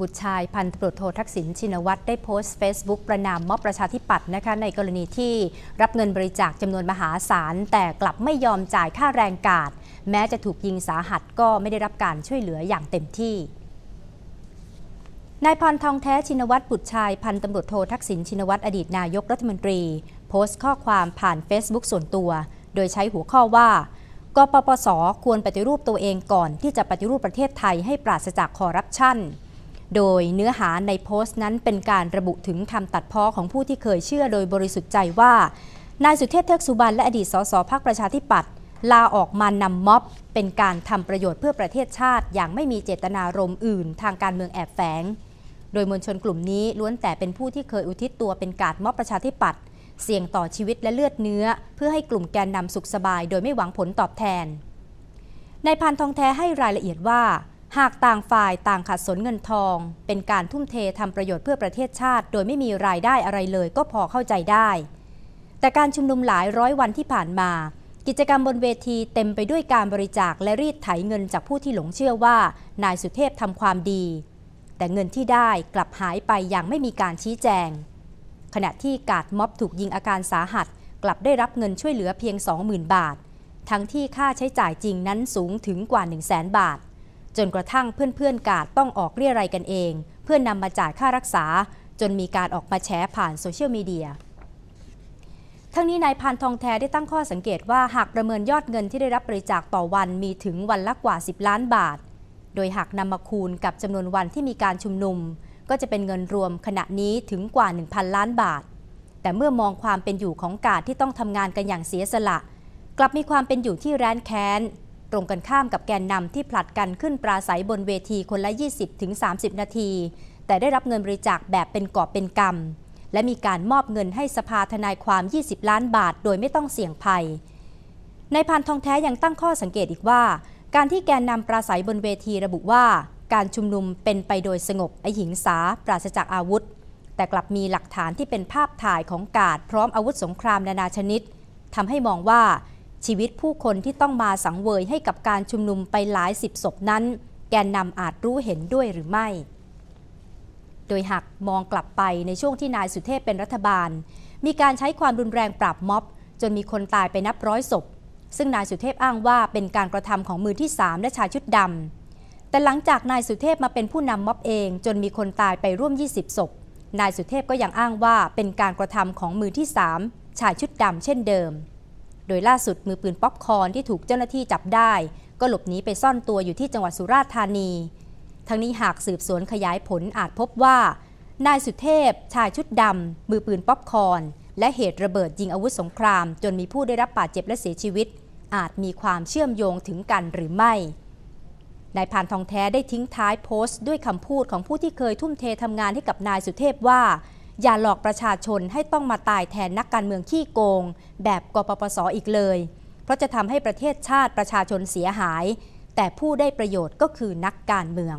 บุตรชายพันตำรวจโททักษิณชินวัตรได้โพสต์ Facebook ประนามม็อบประชาธิปัตย์นะคะในกรณีที่รับเงินบริจาคจำนวนมหาศาล แต่กลับไม่ยอมจ่ายค่าแรงกาดแม้จะถูกยิงสาหัสก็ไม่ได้รับการช่วยเหลืออย่างเต็มที่นายพรทองแท้ชินวัตรบุตรชายพันตำรวจโททักษิณชินวัตรอดีตนายกรัฐมนตรี โพสต์ข้อความผ่าน Facebook ส่วนตัว โดยใช้หัวข้อว่ากปปส ควรปฏิรูปตัวเองก่อนที่จะปฏิรูปประเทศไทยให้ปราศจากคอร์รัปชัน โดยเนื้อหาในโพสต์นั้นเป็นการระบุถึงคำตัดพ้อของผู้ที่เคยเชื่อโดยบริสุทธิ์ใจว่า นายสุเทพเทือกสุบรรณและอดีตสสพักประชาธิปัตย์ลาออกมานำม็อบ เป็นการทำประโยชน์เพื่อประเทศชาติ อย่างไม่มีเจตนารมณ์อื่น ทางการเมืองแอบแฝง โดยมวลชนกลุ่มนี้ล้วนแต่เป็นผู้ที่เคยอุทิศตัวเป็นกาดม็อบประชาธิปัตย์เสี่ยงต่อชีวิตและเลือดเนื้อ เพื่อให้กลุ่มแกนนำสุขสบาย โดยไม่หวังผลตอบแทนนายพันทองแท้ให้รายละเอียดว่า หากต่างฝ่ายต่างขัดสนเงินทอง เป็นการทุ่มเททำประโยชน์เพื่อประเทศชาติ โดยไม่มีรายได้อะไรเลยก็พอเข้าใจได้ แต่การชุมนุมหลายร้อยวันที่ผ่านมา กิจกรรมบนเวทีเต็มไปด้วยการบริจาคและรีดไถเงินจากผู้ที่หลงเชื่อว่า นายสุเทพทำความดี แต่เงินที่ได้กลับหายไปอย่างไม่มีการชี้แจง ขณะที่กาดม็อบถูกยิงอาการสาหัส กลับได้รับเงินช่วยเหลือเพียง 20,000 บาท ทั้งที่ค่าใช้จ่ายจริงนั้นสูงถึงกว่า 1 0 0 0 0 0บาท จนกระทั่งเพื่อนๆกาดต้องออกเรียรายกันเอง เพื่อนนำมาจ่ายค่ารักษา จนมีการออกมาแฉผ่านโซเชียลมีเดียทั้งนี้นายพันทองแท้ได้ตั้งข้อสังเกตว่าหากประเมินยอดเงินที่ได้รับบริจาคต่อวันมีถึงวันละกว่า 10 ล้านบาท โดยหากนำมาคูณกับจำนวนวันที่มีการชุมนุม ก็จะเป็นเงินรวมขณะนี้ถึงกว่า 1,000 ล้านบาท แต่เมื่อมองความเป็นอยู่ของกาดที่ต้องทำงานกันอย่างเสียสละ กลับมีความเป็นอยู่ที่แร้นแค้น ตรงกันข้ามกับแกนนำที่ผลัดกันขึ้นปราศัยบนเวทีคนละ 20-30 นาที แต่ได้รับเงินบริจาคแบบเป็นกอบเป็นกำและมีการมอบเงินให้สภาทนายความ 20 ล้านบาท โดยไม่ต้องเสี่ยงภัยในายพันทองแท้ยังตั้งข้อสังเกตอีกว่า การที่แกนนำปราศัยบนเวทีระบุว่า การชุมนุมเป็นไปโดยสงบอหิงสา ปราศจากอาวุธ แต่กลับมีหลักฐานที่เป็นภาพถ่ายของกาดพร้อมอาวุธสงครามนานาชนิดทำให้มองว่า ชีวิตผู้คนที่ต้องมาสังเวยให้กับการชุมนุมไปหลายสิบศพนั้น แกนนำอาจรู้เห็นด้วยหรือไม่ โดยหากมองกลับไปในช่วงที่นายสุเทพเป็นรัฐบาล มีการใช้ความรุนแรงปราบม็อบ จนมีคนตายไปนับร้อยศพ ซึ่งนายสุเทพอ้างว่าเป็นการกระทำของมือที่3และชายชุดดำแต่หลังจากนายสุเทพมาเป็นผู้นำม็อบเอง จนมีคนตายไปร่วม 20ศพนายสุเทพก็ยังอ้างว่าเป็นการกระทำของมือที่3ชายชุดดำเช่นเดิม โดยล่าสุดมือปืนป๊อปคอร์นที่ถูกเจ้าหน้าที่จับได้ ก็หลบหนีไปซ่อนตัวอยู่ที่จังหวัดสุราษฎร์ธานี ทั้งนี้หากสืบสวนขยายผลอาจพบว่า นายสุเทพ ชายชุดดำมือปืนป๊อปคอร์นและเหตุระเบิดยิงอาวุธสงคราม จนมีผู้ได้รับบาดเจ็บและเสียชีวิต อาจมีความเชื่อมโยงถึงกันหรือไม่นายพานทองแท้ได้ทิ้งท้ายโพสต์ด้วยคำพูดของผู้ที่เคยทุ่มเททำงานให้กับนายสุเทพว่า อย่าหลอกประชาชนให้ต้องมาตายแทนนักการเมืองขี้โกง แบบกปปสอีกเลย เพราะจะทำให้ประเทศชาติประชาชนเสียหาย แต่ผู้ได้ประโยชน์ก็คือนักการเมือง